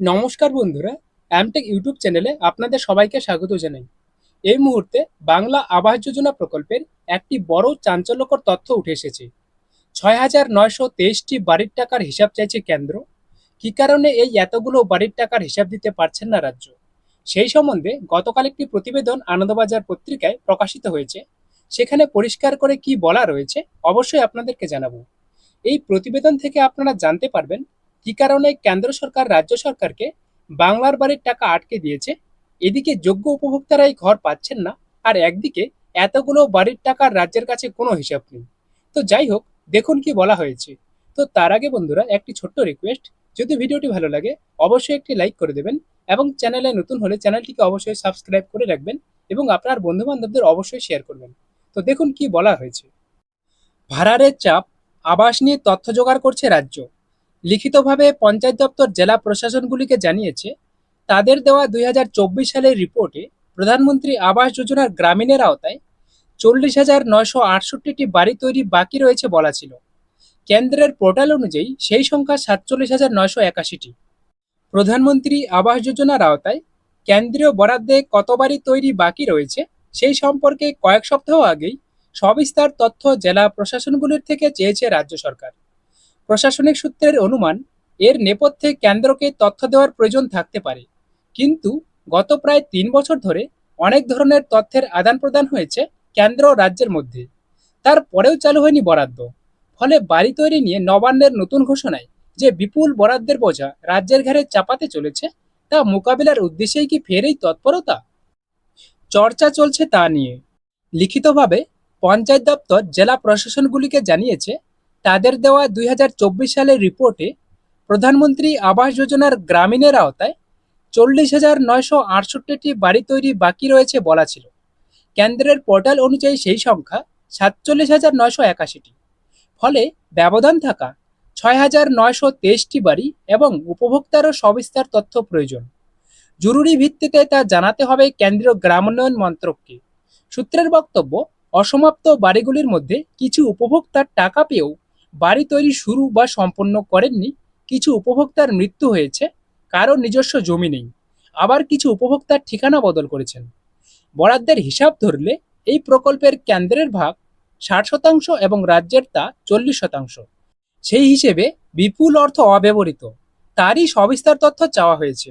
নমস্কার বন্ধুরা Amtech YouTube চ্যানেলে আপনাদের সবাইকে স্বাগত জানাই। এই মুহূর্তে বাংলা আবাস যোজনা প্রকল্পের একটি বড় চাঞ্চল্যকর তথ্য উঠে এসেছে। ছয় হাজার নয়শো তেইশটি বাড়ির টাকার হিসাব চাইছে কেন্দ্র। কী কারণে এই এতগুলো বাড়ির টাকার হিসাব দিতে পারছেন না রাজ্য? সেই সম্বন্ধে গতকাল একটি প্রতিবেদন আনন্দবাজার পত্রিকায় প্রকাশিত হয়েছে। সেখানে পরিষ্কার করে কি বলা রয়েছে অবশ্যই আপনাদেরকে জানাব। এই প্রতিবেদন থেকে আপনারা জানতে পারবেন কী কারণে কেন্দ্র সরকার, রাজ্য সরকারকে বাংলার বাড়ির টাকা আটকে দিয়েছে? এদিকে যোগ্য উপভোক্তারাই ঘর পাচ্ছেন না, আর একদিকে এতগুলো বাড়ির টাকার রাজ্যের কাছে কোনো হিসাব নেই। তো যাই হোক, দেখুন কি বলা হয়েছে। তো তার আগে বন্ধুরা, একটি ছোট্ট রিকোয়েস্ট যদি ভিডিওটি ভালো লাগে, অবশ্যই একটি লাইক করে দেবেন এবং চ্যানেলে নতুন হলে চ্যানেলটিকে অবশ্যই সাবস্ক্রাইব করে রাখবেন এবং আপনার বন্ধু বান্ধবদের অবশ্যই শেয়ার করবেন। তো দেখুন কি বলা হয়েছে। ভাড়ারের চাপ, আবাস নিয়ে তথ্য জোগাড় করছে রাজ্য। লিখিতভাবে পঞ্চায়েত দপ্তর, জেলা প্রশাসনগুলিকে জানিয়েছে, তাদের দেওয়া দুই হাজার চব্বিশ সালের রিপোর্টে প্রধানমন্ত্রী আবাস যোজনার গ্রামীণের আওতায় চল্লিশ হাজার নয়শো বাড়ি তৈরি বাকি রয়েছে বলা ছিল। কেন্দ্রের পোর্টাল অনুযায়ী সেই সংখ্যা সাতচল্লিশ হাজার নয়শো একাশিটি। প্রধানমন্ত্রী আবাস যোজনার আওতায় কেন্দ্রীয় বরাদ্দে কত বাড়ি তৈরি বাকি রয়েছে, সেই সম্পর্কে কয়েক সপ্তাহ আগেই সবিস্তার তথ্য জেলা প্রশাসনগুলির থেকে চেয়েছে রাজ্য সরকার। প্রশাসনিক সূত্রের অনুমান, এর নেপথ্যে কেন্দ্রকে তথ্য দেওয়ার প্রয়োজন থাকতে পারে। কিন্তু গত প্রায় তিন বছর ধরে অনেক ধরনের তথ্যের আদান প্রদান হয়েছে কেন্দ্র রাজ্যের মধ্যে। তারপরেও চালু হয়নি বরাদ্দ। ফলে বাড়ি তৈরি নিয়ে নবান্নের নতুন ঘোষণায় যে বিপুল বরাদ্দের বোঝা রাজ্যের ঘাড়ে চাপাতে চলেছে, তা মোকাবিলার উদ্দেশ্যেই কি ফের এই তৎপরতা? চর্চা চলছে তা নিয়ে। লিখিতভাবে পঞ্চায়েত দপ্তর জেলা প্রশাসনগুলিকে জানিয়েছে তাদের দেওয়া দুই হাজার চব্বিশ সালের রিপোর্টে প্রধানমন্ত্রী আবাস যোজনার গ্রামীণের আওতায় চল্লিশ হাজার নয়শো আটষট্টিটি বাড়ি তৈরি বাকি রয়েছে বলা ছিল। কেন্দ্রের পোর্টাল অনুযায়ী সেই সংখ্যা সাতচল্লিশ হাজার নয়শো একাশিটি। ফলে ব্যবধান থাকা ছয় হাজার নয়শো তেইশটি বাড়ি এবং উপভোক্তারও সবিস্তার তথ্য প্রয়োজন। জরুরি ভিত্তিতে তা জানাতে হবে কেন্দ্রীয় গ্রামোন্নয়ন মন্ত্রককে। সূত্রের বক্তব্য, অসমাপ্ত বাড়িগুলির মধ্যে কিছু উপভোক্তার টাকা পেয়েও বাড়ি তৈরি শুরু বা সম্পন্ন করেননি, কিছু উপভোক্তার মৃত্যু হয়েছে কারও নিজস্ব জমি নেই, আবার কিছু উপভোক্তার ঠিকানা বদল করেছেন। বরাদ্দের হিসাব ধরলে এই প্রকল্পের কেন্দ্রের ভাগ ষাট শতাংশ এবং রাজ্যের তা চল্লিশ শতাংশ। সেই হিসেবে বিপুল অর্থ অব্যবহৃত, তারই সবিস্তার তথ্য চাওয়া হয়েছে।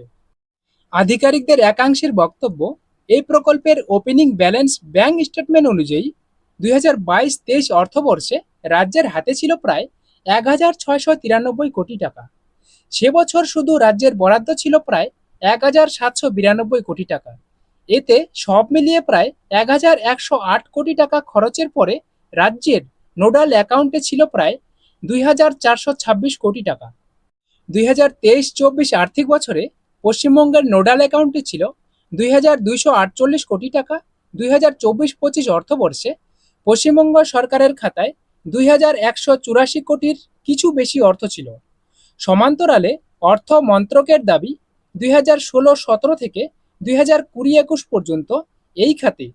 আধিকারিকদের একাংশের বক্তব্য, এই প্রকল্পের ওপেনিং ব্যালেন্স ব্যাংক স্টেটমেন্ট অনুযায়ী দুই হাজার বাইশ তেইশ অর্থবর্ষে রাজ্যের হাতে ছিল প্রায় এক হাজার ছয়শো তিরানব্বই কোটি টাকা। সে বছর শুধু রাজ্যের বরাদ্দ ছিল প্রায় এক হাজার সাতশো বিরানব্বই কোটি টাকা। এতে সব মিলিয়ে প্রায় এক হাজার একশো আট কোটি টাকা খরচের পরে রাজ্যের নোডাল অ্যাকাউন্টে ছিল প্রায় দুই হাজার চারশো ছাব্বিশ কোটি টাকা। দুই হাজার তেইশ চব্বিশ আর্থিক বছরে পশ্চিমবঙ্গের নোডাল অ্যাকাউন্টে ছিল দুই হাজার দুইশো আটচল্লিশ কোটি টাকা। দুই হাজার চব্বিশ পঁচিশ অর্থবর্ষে পশ্চিমবঙ্গ সরকারের খাতায় দুই হাজার একশো চুরাশি কোটির কিছু বেশি অর্থ ছিল। সমান্তরালে অর্থ মন্ত্রকের দাবি দুই হাজার ষোলো সতেরো থেকে দুই হাজার কুড়ি একুশ পর্যন্ত এই খাতে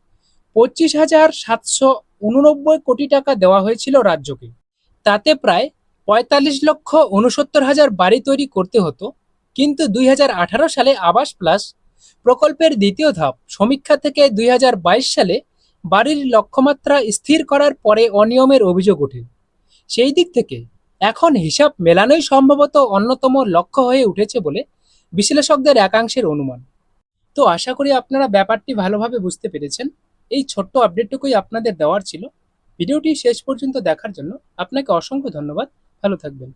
পঁচিশ হাজার সাতশো উননব্বই কোটি টাকা দেওয়া হয়েছিল রাজ্যকে। তাতে প্রায় পঁয়তাল্লিশ লক্ষ উনসত্তর হাজার বাড়ি তৈরি করতে হতো, কিন্তু দুই হাজার আঠারো সালে আবাস প্লাস প্রকল্পের দ্বিতীয় ধাপ সমীক্ষা থেকে দুই হাজার বাইশ সালে বাড়ির লক্ষ্যমাত্রা স্থির করার পরে অনিয়মের অভিযোগ ওঠে। সেই দিক থেকে এখন হিসাব মেলানোই সম্ভবত অন্যতম লক্ষ্য হয়ে উঠেছে বলে বিশ্লেষকদের একাংশের অনুমান। তো আশা করি আপনারা ব্যাপারটি ভালোভাবে বুঝতে পেরেছেন। এই ছোট্ট আপডেটটুকুই আপনাদের দেওয়ার ছিল। ভিডিওটি শেষ পর্যন্ত দেখার জন্য আপনাকে অসংখ্য ধন্যবাদ। ভালো থাকবেন।